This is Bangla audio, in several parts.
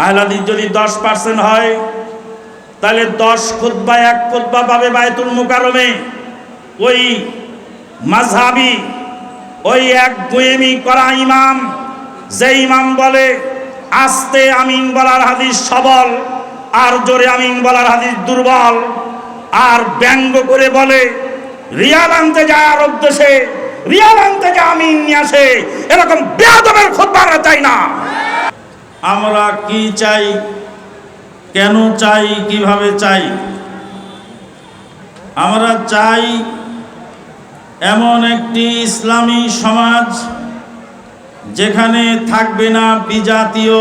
আহলাদিস যদি দশ পার্সেন্ট হয়, তাহলে দশ খুদ্া এক খুদ্া পাবে বায়তুল মুকারমে ওই মাঝহাবি ওই এক গুয়েমি করা ইমাম যে ইমাম বলে, আস্তে আমিন বলার হাদিস সবল, আর জোরে আমিন বলার হাদিস দুর্বল, আর ব্যঙ্গ করে বলে রিয়াল আনতে যায় আরব দেশে রিয়াল আনতে যায় আমিন নিয়ে আসে। এরকম বেয়াদবের খুদ্া চাই না? আমরা কি চাই? কেন চাই? কীভাবে চাই? আমরা চাই এমন একটি ইসলামী সমাজ যেখানে থাকবে না বিজাতীয়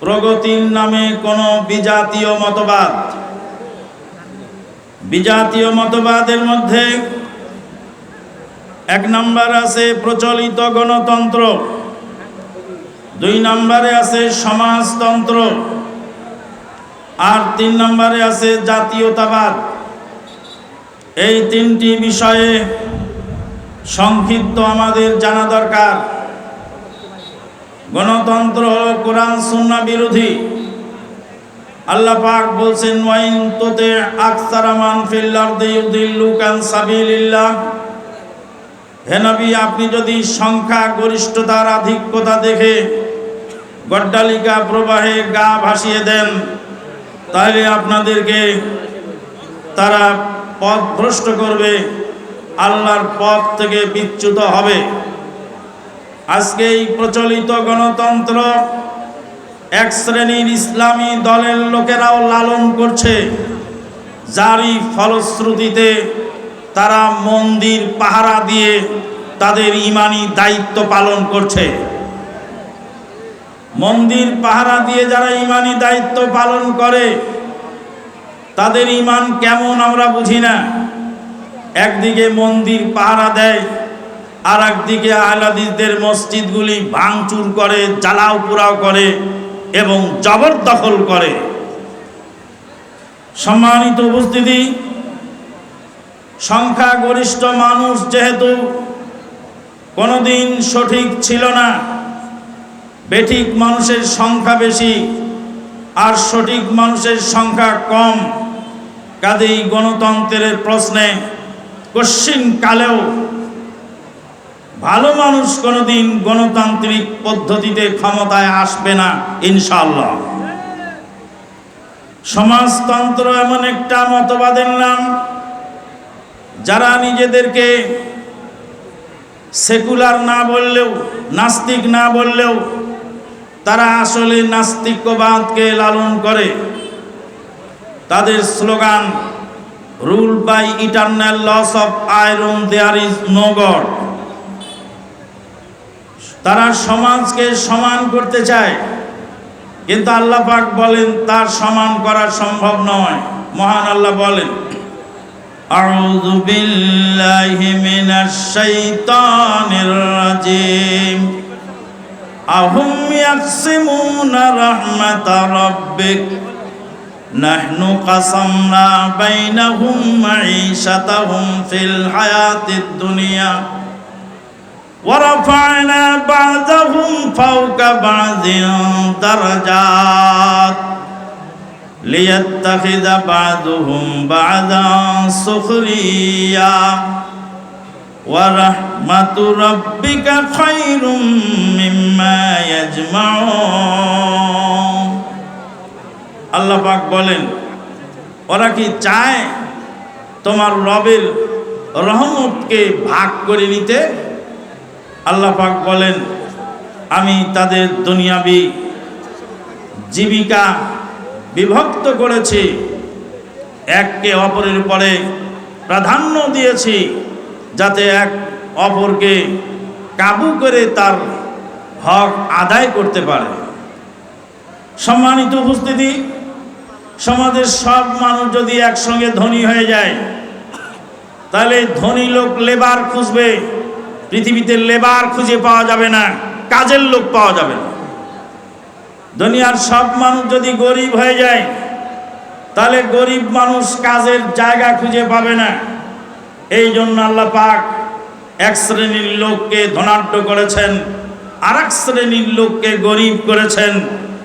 প্রগতির নামে কোনো বিজাতীয় মতবাদ। বিজাতীয় মতবাদের মধ্যে এক নম্বর আছে প্রচলিত গণতন্ত্র। দুই নম্বরে আছে সমাজতন্ত্র, আর তিন নম্বরে আছে জাতীয়তাবাদ। এই তিনটি বিষয়ে সংক্ষিপ্ত আমাদের জানা দরকার। গণতন্ত্র হল কোরআন, সুন্না বিরোধী। আল্লাহ পাক বলছেন, ওয়াইন তোতে আকসারামান ফিল্লার্দে ইউদিল্লুকান সাবিলিল্লাহ। হে আপনি যদি সংখ্যা গরিষ্ঠতার আধিক্যতা দেখে গড্ডালিকা প্রবাহে গা ভাসিয়ে দেন। তাহলে আপনাদেরকে তারা পথ ভ্রষ্ট করবে, আল্লাহর পথ থেকে বিচ্যুত হবে। আজকে এই প্রচলিত গণতন্ত্র এক শ্রেণির ইসলামী দলের লোকেরাও লালন করছে। যারই ফলশ্রুতিতে তারা মন্দির পাহারা দিয়ে তাদের ইমানি দায়িত্ব পালন করছে। মন্দির পাহারা দিয়ে যারা ইমানি দায়িত্ব পালন করে, তাদের ইমান কেমন আমরা বুঝি না। একদিকে মন্দির পাহারা দেয় আর একদিকে আহলাদিসদের মসজিদগুলি ভাঙচুর করে, জ্বালাও পোড়াও করে এবং জবরদখল করে। সম্মানিত উপস্থিতি, সংখ্যাগরিষ্ঠ মানুষ যেহেতু কোনোদিন সঠিক ছিল না বেঠিক মানুষের সংখ্যা বেশি আর সঠিক মানুষের সংখ্যা কম। কাজেই গণতন্ত্রের প্রশ্নে কশ্চিন কালেও ভালো মানুষ কোনোদিন গণতান্ত্রিক পদ্ধতিতে ক্ষমতায় আসবে না ইনশাল্লাহ সমাজতন্ত্র এমন একটা মতবাদের নাম, যারা নিজেদেরকে সেকুলার না বললেও, নাস্তিক না বললেও তারা আসলে নাস্তিক্যবাদকে লালন করে। তাদের slogan rule by eternal laws of iron there is no god তারা সমাজকে সমান করতে চায়, কিন্তু আল্লাহ পাক বলেন, তার সমান করা সম্ভব নয়। মহান আল্লাহ বলেন, আউযু বিল্লাহি মিনাশ শাইতানির রাজিম। أهم يقسمون رحمة ربك. نحن قسمنا بينهم معيشتهم في الحياة الدنيا. ورفعنا بعضهم فوق بعض درجات. ليتخذ بعضهم بعضا سخريا. ورحمة ربك خير مما يجمعون আল্লাহ পাক বলেন ওরা কি চায় তোমার রবের রহমতকে ভাগ করে নিতে আল্লাহ পাক বলেন আমি তাদের দুনিয়াবি জীবিকা বিভক্ত করেছি এককে অপরের উপরে প্রাধান্য দিয়েছি যাতে এক অপরকে কাবু করে তার হক আদায় করতে পারে। সম্মানিত উপস্থিতি, সমাজের সব মানুষ যদি একসঙ্গে ধনী হয়ে যায়, তাহলে ধনী লোক লেবার খুঁজবে, পৃথিবীতে লেবার খুঁজে পাওয়া যাবে না, কাজের লোক পাওয়া যাবে না। দুনিয়ার সব মানুষ যদি গরিব হয়ে যায়, তাহলে গরিব মানুষ কাজের জায়গা খুঁজে পাবে না। এই জন্য আল্লাহ পাক এক শ্রেণির লোককে ধনাঢ্য করেছেন আর এক শ্রেণির লোককে গরিব করেছেন।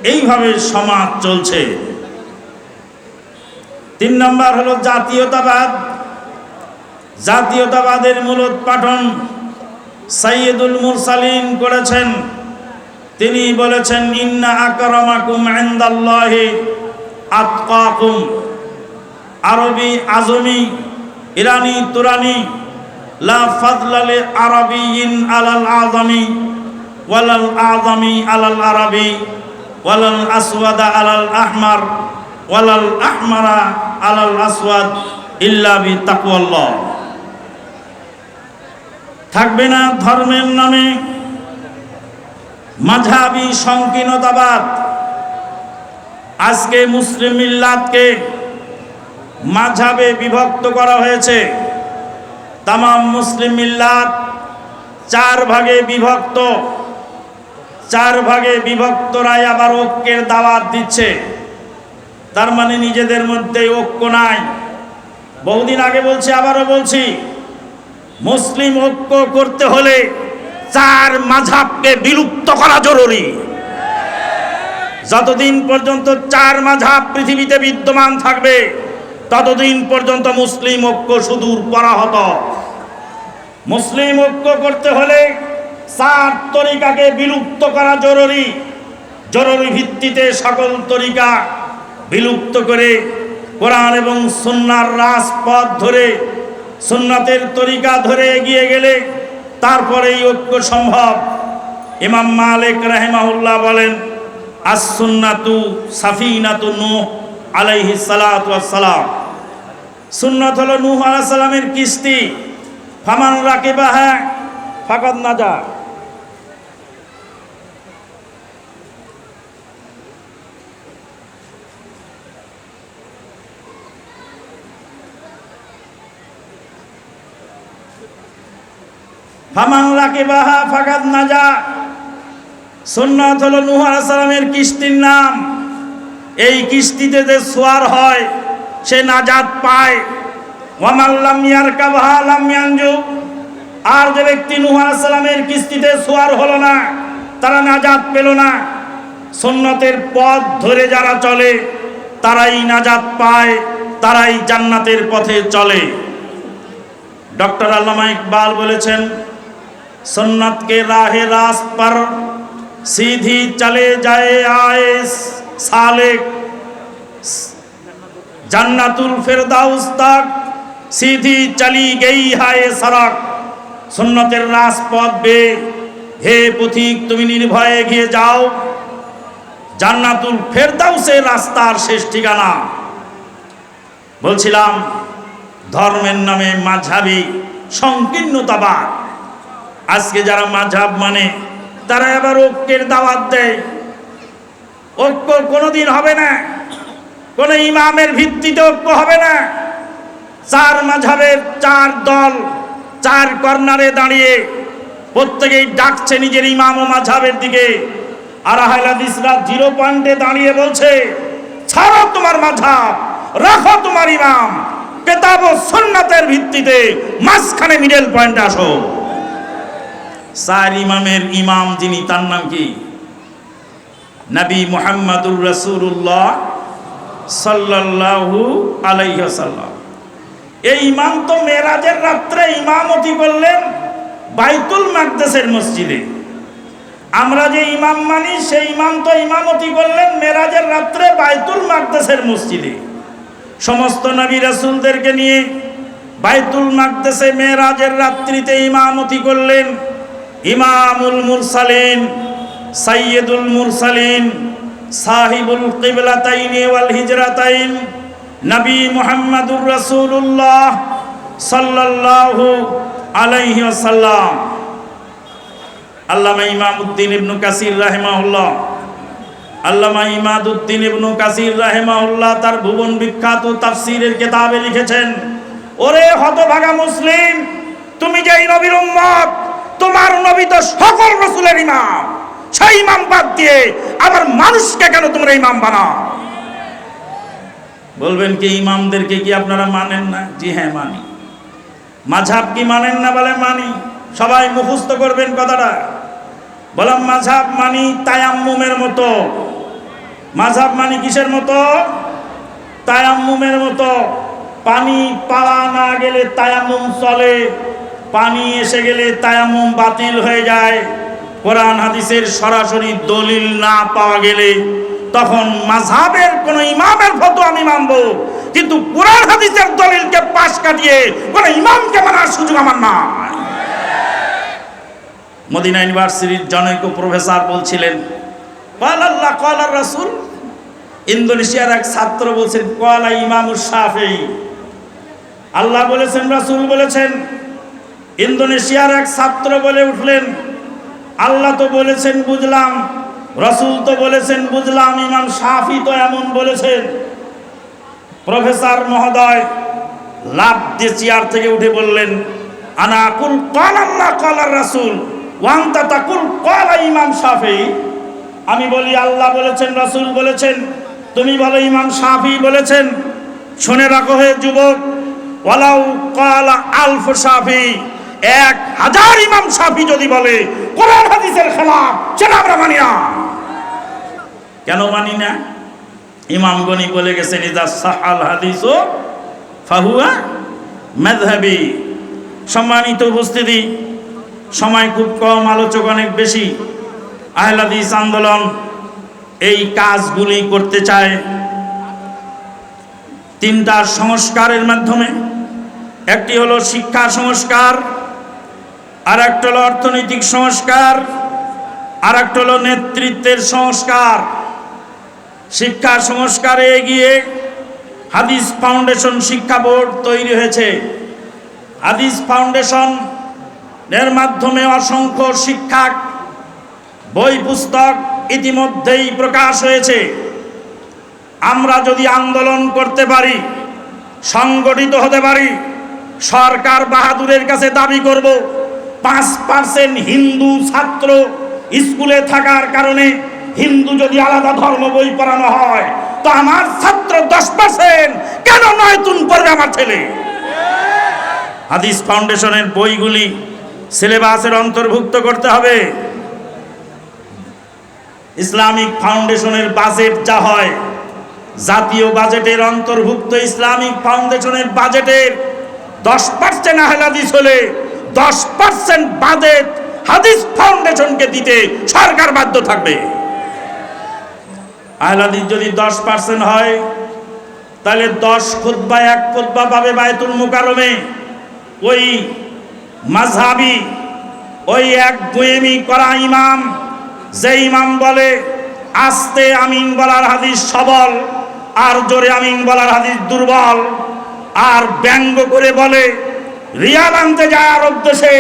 এইভাবে সমাজ চলছে। তিন নম্বর হলো জাতীয়তাবাদ। জাতীয়তাবাদের মূলোৎপাটন সাইয়দুল মুরসালিন করেছেন। তিনি বলেছেন, ইন্না আকরামাকুম ইনদাল্লাহি আতকাকুম। আরবি, আজমি ইরানি, তুরানি, লা ফাদলালে আরবিয়িন আলাল আজমি ওয়ালাল আজমি আলাল আরবি, ওয়ালাল আসওয়াদা আলাল আহমার, ওয়ালাল আহমারা আলাল আসওয়াদ ইল্লা বি তাকওয়াল্লাহ। থাকবে না ধর্মের নামে মাঝাবি সংকীর্ণতাবাদ। আজকে মুসলিম মিল্লাতকে মাঝাবে বিভক্ত করা হয়েছে। তাম মুসলিম মিল্লাত চার ভাগে বিভক্ত। চার ভাগে বিভক্তরাই আবার ঐক্যের দাওয়াত দিচ্ছে। তার মানে নিজেদের মধ্যে ঐক্য নাই। বহুদিন আগে বলছি, আবারও বলছি, মুসলিম ঐক্য করতে হলে চার মাঝাবকে বিলুপ্ত করা জরুরি। যতদিন পর্যন্ত চার মাঝাব পৃথিবীতে বিদ্যমান থাকবে ততদিন পর্যন্ত মুসলিম ঐক্য সুদূর পরাহত মুসলিম ঐক্য করতে হলে চার তরিকাকে বিলুপ্ত করা জরুরি। জরুরি ভিত্তিতে সকল তরিকা বিলুপ্ত করে কোরআন এবং সুন্নার রাজপথ ধরে, সুন্নাতের তরিকা ধরে এগিয়ে গেলে তারপরে এই ঐক্য সম্ভব। ইমাম মালিক রাহেমাহুল্লাহ বলেন আসুন্নাতু সাফিনাতু নূহ। আলাইহি সালাম সুন্নাত হলো নূহ আলাইহিস সালামের কিস্তি। ফামান রাকিবাহা ফাকাদ নাজা। ফামান রাকিবাহা ফাকাদ নাজা। সুন্নাত হলো নূহ আলাইহিস সালামের কিস্তির নাম। এই কিস্তিতে যে সোয়ার হয়, সে নাজাদ পায়। আর যে ব্যক্তি নুহ সালামের কিস্তিতে সোয়ার হলো না, তারা নাজাদ পেল না। সন্ন্যতের পথ ধরে যারা চলে, তারাই নাজাদ পায়, তারাই জান্নাতের পথে চলে। ডক্টর আল্লামা ইকবাল বলেছেন সন্ন্যতকে রাহে রাস্তার পর সিধি চলে যায় আয়েস। সালেক, জান্নাতুল ফেরদাউস তাক সিধি চালি গেই হায় সড়ক সুন্নতের রাজপথ বে, হে পথিক, তুমি নির্ভয়ে গিয়ে যাও। জান্নাতুল ফেরদাউসের রাস্তার শেষ ঠিকানা। বলছিলাম, ধর্মের নামে মাঝাবি সংকীর্ণতাবাদ আজকে যারা মাঝাব মানে তারা আবার ঐক্যের দাওয়াত দেয়। ঐক্য কোনোদিন হবে না। কোন ইমামের ভিত্তিতে ঐক্য হবে না। চার মাঝাবের চার দল, চার কর্নারে দাঁড়িয়ে প্রত্যেকেই ডাকছে নিজের ইমাম ও মাঝাবের দিকে। আর হাইলাদিসরা জিরো পয়েন্টে দাঁড়িয়ে বলছে, ছাড়ো তোমার মাঝাব, রাখো তোমার ইমাম। কেতাব ও সন্ন্যাতের ভিত্তিতে মাঝখানে মিডল পয়েন্টে আসো। চার ইমামের ইমাম যিনি, তার নাম কি? নবী মোহাম্মদুর রসুল্লাহ সাল্লাল্লাহু আলাইহাল্লাম এই ইমাম তো মেরাজের রাত্রে ইমামতি করলেন বাইতুল মাকদেসের মসজিদে। আমরা যে ইমাম মানি, সেই ইমাম তো ইমামতি করলেন মেরাজের রাত্রে বাইতুল মাকদেসের মসজিদে। সমস্ত নবী রাসূলদেরকে নিয়ে বাইতুল মাকদেসে মেরাজের রাত্রিতে ইমামতি করলেন ইমামুল মুরসালিন। সাইয়্যিদুল মুরসালিন, সাহিবুল কিবলাতাইন ওয়াল হিজরাতাইন, নবী মুহাম্মদুর রাসূলুল্লাহ সাল্লাল্লাহু আলাইহি ওয়াসাল্লাম। আল্লামা ইমামউদ্দিন ইবনু কাসির রাহিমাহুল্লাহ, আল্লামা ইমাদউদ্দিন ইবনু কাসির রাহিমাহুল্লাহ তার ভুবন বিখ্যাত তাফসীরের কিতাবে লিখেছেন, ওরে হতভাগা মুসলিম, তুমি যে নবীর উম্মত, তোমার নবী তো সকল রসুলের ইমাম। সেই ইমাম বাদ দিয়ে আবার মানুষকে কেন তোমরা ইমাম বানাও? বলবেন কি, ইমামদেরকে কি আপনারা মানেন না? জি হ্যাঁ মানি। মাঝাব কি মানেন না বলে মানি? সবাই মুখস্থ করবেন কথাটা। বললাম মাঝাব মানি তায়াম্মুমের মতো। মাঝাব মানি কিসের মতো? তায়াম্মুমের মতো। পানি পাওয়া না গেলে তায়াম্মুম চলে, পানি এসে গেলে তায়াম্মুম বাতিল হয়ে যায়। কোরআন হাদিসের সরাসরি দলিল না পাওয়া গেলে তখন মাঝহাবের কোন ইমামের ফটো আমি মানব। কিন্তু কোরআন হাদিসের দলিলকে পাশ কাটিয়ে কোন ইমামকে মানার সুযোগ আমার না মদিনা ইউনিভার্সিটির জনৈক প্রফেসর বলছিলেন কল আল্লাহ রাসুল। ইন্দোনেশিয়ার এক ছাত্র বলছেন, কলা ইমাম শাফি। আল্লাহ বলেছেন, রাসুল বলেছেন, ইন্দোনেশিয়ার এক ছাত্র বলে উঠলেন আল্লাহ তো বলেছেন, বুঝলাম। রসুল তো বলেছেন, বুঝলাম। ইমাম সাফি তো এমন বলেছেন। প্রফেসর মহোদয় লাভ দিয়ে চেয়ার থেকে উঠে বললেন, আনা আকুল কল আল্লাহ কল আর রাসুল ওয়ান্তা তাকুল কল ইমাম শাফি। আমি বলি, আল্লাহ বলেছেন, রাসুল বলেছেন। তুমি বলো, ইমাম শাফি বলেছেন? শুনে রাখো হে যুবক, ওয়ালাউ কল আলফ শাফি। এক হাজার ইমাম শাফি যদি বলে, কোরআন, হাদিসের খেলাফ সেটা আমরা মানি না। কেন মানি না? ইমাম গনি বলে গেছেন, ইদা সাহাল হাদিস ও ফাহুয়া মেধহাবি সম্মানিত উপস্থিতি, সময় খুব কম, আলোচক অনেক বেশি। আহলাদিস আন্দোলন এই কাজগুলি করতে চায়। তিনটা সংস্কারের মাধ্যমে, একটি হলো শিক্ষা সংস্কার আর একটা হলো অর্থনৈতিক সংস্কার আর একটা হলো নেতৃত্বের সংস্কার। শিক্ষা সংস্কারে এগিয়ে হাদিস ফাউন্ডেশন শিক্ষা বোর্ড তৈরি হয়েছে। হাদিস ফাউন্ডেশন এর মাধ্যমে অসংখ্য শিক্ষা বই, পুস্তক ইতিমধ্যেই প্রকাশ হয়েছে। আমরা যদি আন্দোলন করতে পারি, সংগঠিত হতে পারি, সরকার বাহাদুরের কাছে দাবি করব পাঁচ পার্সেন্ট হিন্দু ছাত্র স্কুলে থাকার কারণে হিন্দু যদি আলাদা ধর্ম বই পড়ানো হয়, তো আমার ছাত্র দশ পার্সেন্ট কেন নয় তুন পড়বে আমার ছেলে? হাদিস ফাউন্ডেশনের বইগুলি সিলেবাসের অন্তর্ভুক্ত করতে হবে। ইসলামিক ফাউন্ডেশনের বাজেট যা হয়, জাতীয় বাজেটের অন্তর্ভুক্ত ইসলামিক ফাউন্ডেশনের বাজেটের দশ পার্সেন্ট হাদিস হলে দশ পার্সেন্ট বাজেট হাদিস ফাউন্ডেশনকে দিতে সরকার বাধ্য থাকবে। আহলাদিস যদি দশ পার্সেন্ট হয়, তাহলে দশ খুদ্া এক খুদ্া পাবে বায়তুল মুকারমে ওই মাঝহাবি ওই এক গুয়েমি করা ইমাম যে ইমাম বলে, আস্তে আমিন বলার হাদিস সবল, আর জোরে আমিন বলার হাদিস দুর্বল, আর ব্যঙ্গ করে বলে রিয়াল আনতে যায় আরব দেশে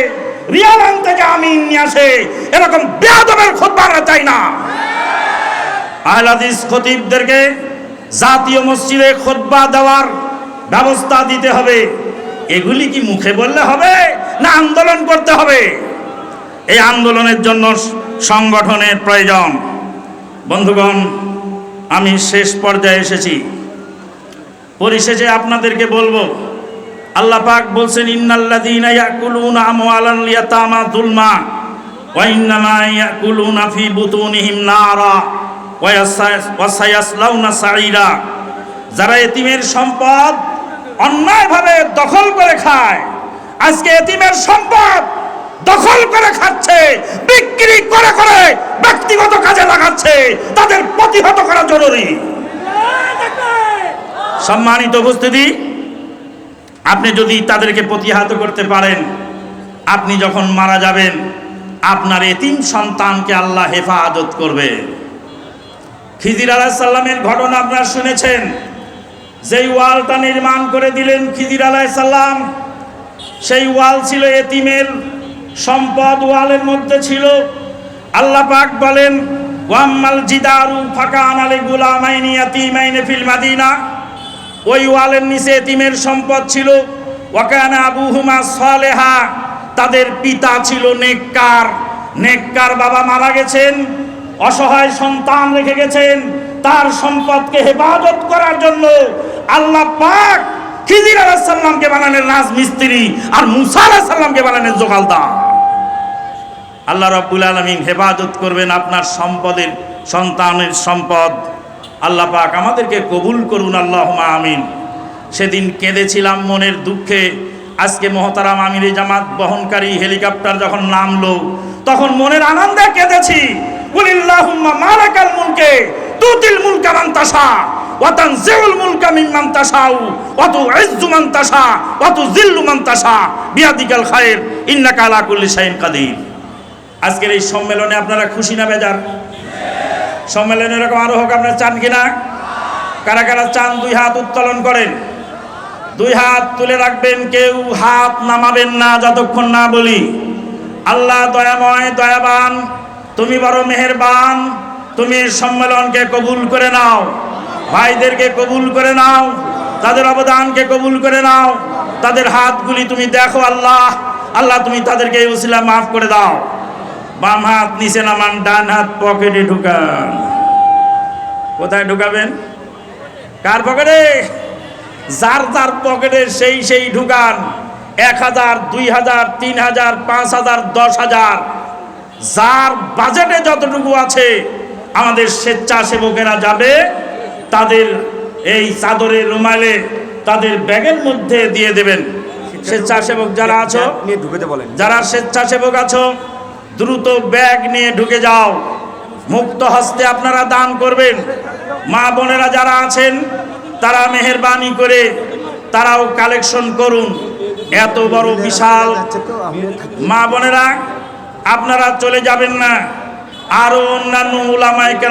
রিয়াল আনতে যায় আমি নিয়ে আসে এরকম বেয়াদবের খোদ্া চাই না। আহলাদিস খতিবদেরকে জাতীয় মসজিদে খোদবা দেওয়ার ব্যবস্থা দিতে হবে। এগুলি কি মুখে বললে হবে না আন্দোলন করতে হবে? এই আন্দোলনের জন্য সংগঠনের প্রয়োজন। বন্ধুগণ, আমি শেষ পর্যায়ে এসেছি। পরিশেষে আপনাদেরকে বলব আল্লাহ পাক বলছেন, ইন্নাল্লাযীনা ইয়াকুলুনা আমওয়ালাল ইয়াতামা যুলমা ওয়া ইন্নামা ইয়াকুলুনা ফি বুতুনিহিম নারা ওয়া সায়াসলাউনা সাঈরা। যারা এতিমের সম্পদ অন্যায়ভাবে দখল করে খায়, আজকে এতিমের সম্পদ দখল করে খাচ্ছে, বিক্রি করে করে ব্যক্তিগত কাজে লাগাচ্ছে, তাদের প্রতিহত করা জরুরি। সম্মানিত উপস্থিতি আপনি যদি তাদেরকে প্রতিহত করতে পারেন, আপনি যখন মারা যাবেন, আপনার এতিম সন্তানকে আল্লাহ হেফাজত করবে। খিজির আলাহিসাল্লামের ঘটনা আপনারা শুনেছেন। যেই ওয়ালটা নির্মাণ করে দিলেন খিজির আলাহিসাল্লাম সেই ওয়াল ছিল এতিমের, সম্পদ ওয়ালের মধ্যে ছিল। আল্লাহ পাক বলেন, ওয়াম্মাল জিদারু ফাকান আলী গুলামাইনি ইয়াতিমাইনে ফিল মাদিনা। ওই ওয়ালের নিচে এতিমের সম্পদ ছিল। ওয়াকানা আবুহুমা সালেহা, তাদের পিতা ছিল নেককার। নেককার বাবা মারা গেছেন, অসহায় সন্তান রেখে গেছেন। তার সম্পদকে হেফাজত করার জন্য আল্লাহ পাক খিজির আলাহিসাল্লামকে বানালেন রাজমিস্ত্রি আর মুসা আলাহিসাল্লামকে বানালেন জোগালদার। আল্লাহ রব্বুল আলমিন হেফাজত করবেন আপনার সম্পদের, সন্তানের সম্পদ। আল্লাহ পাক আমাদেরকে কবুল করুন আল্লাহ আমিন। সেদিন কেঁদেছিলাম মনের দুঃখে। আজকে মহতারাম আমিরে জামাত বহনকারী হেলিকপ্টার যখন নামলো, তখন মনের আনন্দে কেঁদেছি। মুলকে কুল্লি আজকের এই সম্মেলনে আপনারা খুশি না বেজার? সম্মেলনে এরকম আরও হোক, আপনারা চান কিনা? কারা কারা চান, দুই হাত উত্তোলন করেন। দুই হাত তুলে রাখবেন, কেউ হাত নামাবেন না, যতক্ষণ না বলি। আল্লাহ দয়াময়, দয়াবান, তুমি বড় মেহেরবান, তুমি সম্মেলনকে কবুল করে নাও। ভাইদেরকে কবুল করে নাও, তাদের অবদানকে কবুল করে নাও। তাদের হাতগুলি তুমি দেখো, আল্লাহ। আল্লাহ, তুমি তাদেরকে এই উসিলা মাফ করে দাও। বাম হাত নিচে নামান ডান হাত পকেটে ঢুকান। কোথায় ঢুকাবেন? কার পকেটে? যার যার পকেটে সেই সেই ঢুকান। এক হাজার দুই হাজার তিন হাজার পাঁচ হাজার দশ হাজার। যার বাজেটে যতটুকু আছে আমাদের স্বেচ্ছাসেবকেরা যাবে তাদের এই চাদরে রুমালে তাদের ব্যাগের মধ্যে দিয়ে দেবেন। স্বেচ্ছাসেবক যারা আছো যারা স্বেচ্ছাসেবক আছো দ্রুত ব্যাগ নিয়ে ঢুকে যাও। মুক্ত হস্তে আপনারা দান করবেন। মা বোনেরা যারা আছেন, তারা মেহরবানি করে তারাও কালেকশন করুন। এত বড় বিশাল মা বোনেরা, আপনারা চলে যাবেন না। আরও অন্যান্য ওলামায়